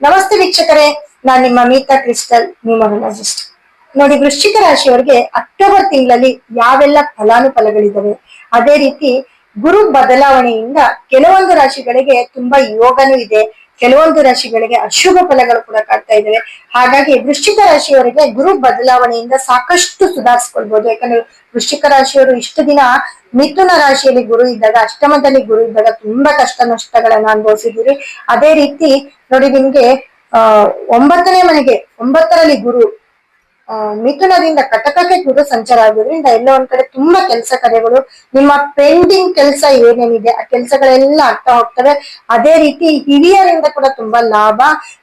ನಮಸ್ತೆ ವೀಕ್ಷಕರೇ, ನಾನು ನಿಮ್ಮ ಮೀತಾ ಕ್ರಿಸ್ಟಲ್ ನ್ಯೂಮರಾಲಜಿಸ್ಟ್ ನೋಡಿ, ವೃಶ್ಚಿಕ ರಾಶಿಯವರಿಗೆ ಅಕ್ಟೋಬರ್ ತಿಂಗಳಲ್ಲಿ ಯಾವೆಲ್ಲ ಫಲಾನುಫಲಗಳಿದ್ದಾವೆ ಅದೇ ರೀತಿ ಗುರು ಬದಲಾವಣೆಯಿಂದ ಕೆಲವೊಂದು ರಾಶಿಗಳಿಗೆ ತುಂಬಾ ಯೋಗನೂ ಇದೆ. ಕೆಲವೊಂದು ರಾಶಿಗಳಿಗೆ ಅಶುಭ ಫಲಗಳು ಕೂಡ ಕಾಡ್ತಾ ಇದಾವೆ. ಹಾಗಾಗಿ ವೃಶ್ಚಿಕ ರಾಶಿಯವರಿಗೆ ಗುರು ಬದಲಾವಣೆಯಿಂದ ಸಾಕಷ್ಟು ಸುಧಾರಿಸ್ಕೊಳ್ಬಹುದು ಯಾಕಂದ್ರೆ ವೃಶ್ಚಿಕ ರಾಶಿಯವರು ಇಷ್ಟು ದಿನ ಮಿಥುನ ರಾಶಿಯಲ್ಲಿ ಗುರು ಇದ್ದಾಗ, ಅಷ್ಟಮದಲ್ಲಿ ಗುರು ಇದ್ದಾಗ ತುಂಬಾ ಕಷ್ಟ ನಷ್ಟಗಳನ್ನ ಅನುಭವಿಸಿದ್ದೀರಿ. ಅದೇ ರೀತಿ ನೋಡಿ ನಿಮ್ಗೆ ಒಂಬತ್ತನೇ ಮನೆಗೆ, ಒಂಬತ್ತರಲ್ಲಿ ಗುರು ಮಿಥುನದಿಂದ ಕಟಕಕ್ಕೆ ಕೂಡ ಸಂಚಾರ ಆಗೋದ್ರಿಂದ ಎಲ್ಲ ಒಂದ್ ಕಡೆ ತುಂಬಾ ಕೆಲಸ ಕಾರ್ಯಗಳು ನಿಮ್ಮ ಪೆಂಡಿಂಗ್ ಕೆಲಸ ಏನೇನಿದೆ, ಆ ಕೆಲಸಗಳೆಲ್ಲ ಆಗ್ತಾ ಹೋಗ್ತವೆ ಅದೇ ರೀತಿ ಹಿರಿಯರಿಂದ ಕೂಡ ತುಂಬಾ ಲಾಭ.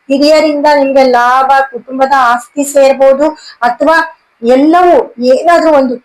ಹಿರಿಯರಿಂದ ನಿಮ್ಗೆ ಲಾಭ, ಕುಟುಂಬದ ಆಸ್ತಿ ಸೇರ್ಬೋದು, ಅಥವಾ ಎಲ್ಲವೂ ಏನಾದ್ರೂ ಒಂದು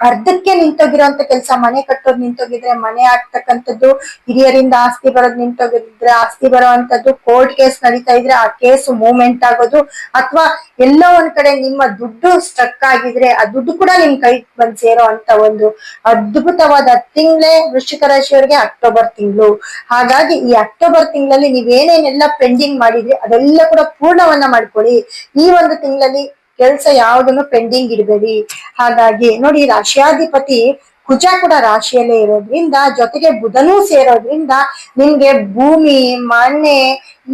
ಅರ್ಧಕ್ಕೆ ನಿಂತೋಗಿರೋಂತ ಕೆಲಸ, ಮನೆ ಕಟ್ಟೋದ್ ನಿಂತೋಗಿದ್ರೆ, ಮನೆ ಆಗ್ತಕ್ಕಂಥದ್ದು, ಹಿರಿಯರಿಂದ ಆಸ್ತಿ ಬರೋದ್ ನಿಂತೋಗಿದ್ರೆ, ಆಸ್ತಿ ಬರೋವಂಥದ್ದು ಕೋರ್ಟ್ ಕೇಸ್ ನಡೀತಾ ಇದ್ರೆ ಆ ಕೇಸ್ ಮೂವ್ಮೆಂಟ್ ಆಗೋದು. ಅಥವಾ ಎಲ್ಲೋ ಒಂದ್ ಕಡೆ ನಿಮ್ಮ ದುಡ್ಡು ಸ್ಟ್ರಕ್ ಆಗಿದ್ರೆ, ಆ ದುಡ್ಡು ಕೂಡ ನಿಮ್ ಕೈ ಬಂದ್ ಸೇರೋ ಅಂತ ಒಂದು ಅದ್ಭುತವಾದ ತಿಂಗಳೇ ವೃಶ್ಚಿಕ ರಾಶಿಯವರಿಗೆ ಅಕ್ಟೋಬರ್ ತಿಂಗಳು. ಹಾಗಾಗಿ ಈ ಅಕ್ಟೋಬರ್ ತಿಂಗಳಲ್ಲಿ ನೀವೇನೇನೆಲ್ಲ ಪೆಂಡಿಂಗ್ ಮಾಡಿದ್ರಿ, ಅದೆಲ್ಲ ಕೂಡ ಪೂರ್ಣವನ್ನ ಮಾಡ್ಕೊಳ್ಳಿ. ಈ ಒಂದು ತಿಂಗಳಲ್ಲಿ ಕೆಲಸ ಯಾವ್ದನ್ನು ಪೆಂಡಿಂಗ್ ಇಡಬೇಡಿ ಹಾಗಾಗಿ ನೋಡಿ ರಾಶಿಯಾಧಿಪತಿ ಕುಜ ಕೂಡ ರಾಶಿಯಲ್ಲೇ ಇರೋದ್ರಿಂದ, ಜೊತೆಗೆ ಬುಧನೂ ಸೇರೋದ್ರಿಂದ ನಿಮ್ಗೆ ಭೂಮಿ, ಮನೆ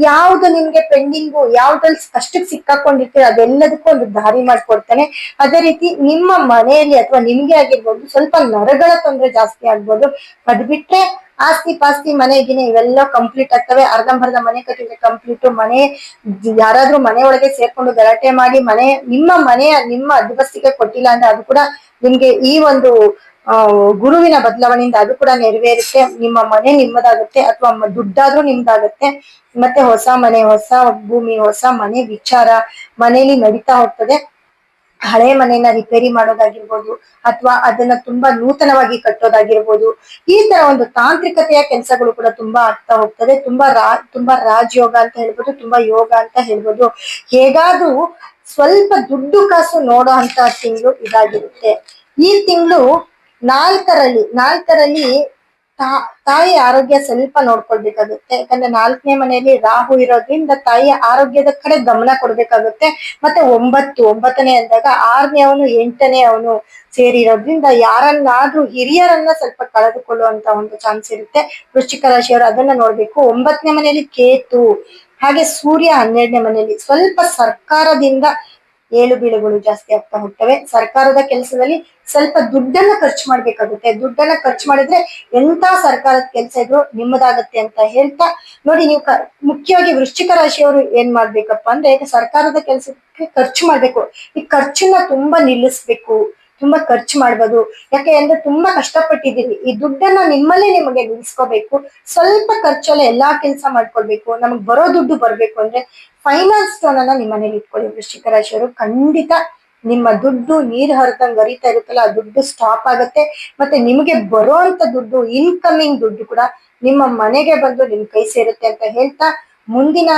ಯಾವ್ದು ನಿಮ್ಗೆ ಪೆಂಡಿಂಗು ಯಾವ್ದ್ರಲ್ಲಿ ಕಷ್ಟಕ್ಕೆ ಸಿಕ್ಕಾಕೊಂಡಿರ್ತೀರ ಅದೆಲ್ಲದಕ್ಕೂ ಒಂದು ದಾರಿ ಮಾಡ್ಕೊಡ್ತಾನೆ. ಅದೇ ರೀತಿ ನಿಮ್ಮ ಮನೆಯಲ್ಲಿ ಅಥವಾ ನಿಮ್ಗೆ ಆಗಿರ್ಬೋದು ಸ್ವಲ್ಪ ನರಗಳ ತೊಂದರೆ ಜಾಸ್ತಿ ಆಗ್ಬೋದು. ಅದ್ ಬಿಟ್ರೆ ಆಸ್ತಿ ಪಾಸ್ತಿ ಮನೆ ಗಿನೆ ಇವೆಲ್ಲ ಕಂಪ್ಲೀಟ್ ಆಗ್ತವೆ. ಅರ್ಧಂಬರ್ಧ ಮನೆ ಕಟ್ಟಿದ್ರೆ ಕಂಪ್ಲೀಟ್ ಮನೆ, ಯಾರಾದ್ರೂ ಮನೆ ಒಳಗೆ ಸೇರ್ಕೊಂಡು ಗಲಾಟೆ ಮಾಡಿ, ಮನೆ, ನಿಮ್ಮ ಮನೆ ನಿಮ್ಮ ಅಧಿಬಸ್ತಿಗೆ ಕೊಟ್ಟಿಲ್ಲ ಅಂದ್ರೆ ಅದು ಕೂಡ ನಿಮ್ಗೆ ಈ ಒಂದು ಗುರುವಿನ ಬದಲಾವಣೆಯಿಂದ ಅದು ಕೂಡ ನೆರವೇರುತ್ತೆ. ನಿಮ್ಮ ಮನೆ ನಿಮ್ಮದಾಗುತ್ತೆ ಅಥವಾ ದುಡ್ಡಾದ್ರೂ ನಿಮ್ದಾಗುತ್ತೆ. ಮತ್ತೆ ಹೊಸ ಮನೆ, ಹೊಸ ಭೂಮಿ, ಹೊಸ ಮನೆ ವಿಚಾರ ಮನೆಯಲ್ಲಿ ನಡೀತಾ ಹೋಗ್ತದೆ. ಹಳೆ ಮನೆಯನ್ನ ರಿಪೇರಿ ಮಾಡೋದಾಗಿರ್ಬೋದು ಅಥವಾ ಅದನ್ನ ತುಂಬಾ ನೂತನವಾಗಿ ಕಟ್ಟೋದಾಗಿರ್ಬೋದು, ಈ ತರ ಒಂದು ತಾಂತ್ರಿಕತೆಯ ಕೆಲಸಗಳು ಕೂಡ ತುಂಬಾ ಆಗ್ತಾ ಹೋಗ್ತದೆ. ತುಂಬಾ ರಾ, ತುಂಬಾ ರಾಜಯೋಗ ಅಂತ ಹೇಳ್ಬೋದು, ತುಂಬಾ ಯೋಗ ಅಂತ ಹೇಳ್ಬೋದು. ಹೇಗಾದ್ರೂ ಸ್ವಲ್ಪ ದುಡ್ಡು ಕಾಸು ನೋಡೋ ಅಂತ ತಿಂಗಳು ಇದಾಗಿರುತ್ತೆ. ಈ ತಿಂಗಳು ನಾಲ್ಕರಲ್ಲಿ ನಾಲ್ಕರಲ್ಲಿ ತಾಯಿ ಆರೋಗ್ಯ ಸ್ವಲ್ಪ ನೋಡ್ಕೊಳ್ಬೇಕಾಗುತ್ತೆ. ಯಾಕಂದ್ರೆ ನಾಲ್ಕನೇ ಮನೆಯಲ್ಲಿ ರಾಹು ಇರೋದ್ರಿಂದ ತಾಯಿಯ ಆರೋಗ್ಯದ ಕಡೆ ಗಮನ ಕೊಡ್ಬೇಕಾಗುತ್ತೆ. ಮತ್ತೆ ಒಂಬತ್ತು, ಒಂಬತ್ತನೇ ಅಂದಾಗ ಆರನೇ ಅವನು, ಎಂಟನೇ ಅವನು ಸೇರಿರೋದ್ರಿಂದ ಯಾರನ್ನಾದ್ರೂ ಹಿರಿಯರನ್ನ ಸ್ವಲ್ಪ ಕಳೆದುಕೊಳ್ಳುವಂತ ಒಂದು ಚಾನ್ಸ್ ಇರುತ್ತೆ. ವೃಶ್ಚಿಕ ರಾಶಿಯವರು ಅದನ್ನ ನೋಡ್ಬೇಕು. ಒಂಬತ್ತನೇ ಮನೆಯಲ್ಲಿ ಕೇತು, ಹಾಗೆ ಸೂರ್ಯ ಹನ್ನೆರಡನೇ ಮನೆಯಲ್ಲಿ ಸ್ವಲ್ಪ ಸರ್ಕಾರದಿಂದ ಏಳು ಬೀಳುಗಳು ಜಾಸ್ತಿ ಆಗ್ತಾ ಹೋಗ್ತವೆ ಸರ್ಕಾರದ ಕೆಲಸದಲ್ಲಿ ಸ್ವಲ್ಪ ದುಡ್ಡನ್ನ ಖರ್ಚು ಮಾಡ್ಬೇಕಾಗುತ್ತೆ. ದುಡ್ಡನ್ನ ಖರ್ಚು ಮಾಡಿದ್ರೆ ಎಂತ ಸರ್ಕಾರದ ಕೆಲಸ ಇದ್ರು ನಿಮ್ಮದಾಗತ್ತೆ ಅಂತ ಹೇಳ್ತಾ ನೋಡಿ ನೀವು ಮುಖ್ಯವಾಗಿ ವೃಶ್ಚಿಕ ರಾಶಿಯವರು ಏನ್ ಮಾಡ್ಬೇಕಪ್ಪ ಅಂದ್ರೆ ಸರ್ಕಾರದ ಕೆಲಸಕ್ಕೆ ಖರ್ಚು ಮಾಡ್ಬೇಕು. ಈ ಖರ್ಚನ್ನ ತುಂಬಾ ನಿಲ್ಲಿಸ್ಬೇಕು. ತುಂಬಾ ಖರ್ಚು ಮಾಡ್ಬೋದು. ಯಾಕೆ ಅಂದ್ರೆ ತುಂಬಾ ಕಷ್ಟಪಟ್ಟಿದ್ದೀವಿ. ಈ ದುಡ್ಡನ್ನ ನಿಮ್ಮಲ್ಲೇ ನಿಮಗೆ ನಿಲ್ಸ್ಕೋಬೇಕು. ಸ್ವಲ್ಪ ಖರ್ಚಲ್ಲೇ ಎಲ್ಲಾ ಕೆಲಸ ಮಾಡ್ಕೊಳ್ಬೇಕು. ನಮಗ್ ಬರೋ ದುಡ್ಡು ಬರ್ಬೇಕು ಅಂದ್ರೆ ಫೈನಾನ್ಸ್ ಲೋನ್ ನಿಮ್ಮನೇಲಿ ನಿಮ್ಮ ಮನೇಲಿ ಇಟ್ಕೊಳ್ಳಿ ವೃಶ್ಚಿಕ ಖಂಡಿತ ನಿಮ್ಮ ದುಡ್ಡು ನೀರು ಹರಿದಂಗ್ ಹರಿತಾ ಇರುತ್ತಲ್ಲ, ಆ ದುಡ್ಡು ಸ್ಟಾಪ್ ಆಗುತ್ತೆ. ಮತ್ತೆ ನಿಮಗೆ ಅಂತ ದುಡ್ಡು ಇನ್ಕಮಿಂಗ್ ದುಡ್ಡು ಕೂಡ ನಿಮ್ಮ ಮನೆಗೆ ಬಂದು ನಿಮ್ ಕೈ ಸೇರುತ್ತೆ ಅಂತ ಹೇಳ್ತಾ ಮುಂದಿನ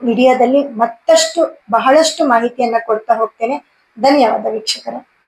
ವಿಡಿಯೋದಲ್ಲಿ ಮತ್ತಷ್ಟು ಬಹಳಷ್ಟು ಮಾಹಿತಿಯನ್ನ ಕೊಡ್ತಾ ಹೋಗ್ತೇನೆ. ಧನ್ಯವಾದ ವೀಕ್ಷಕರೇ.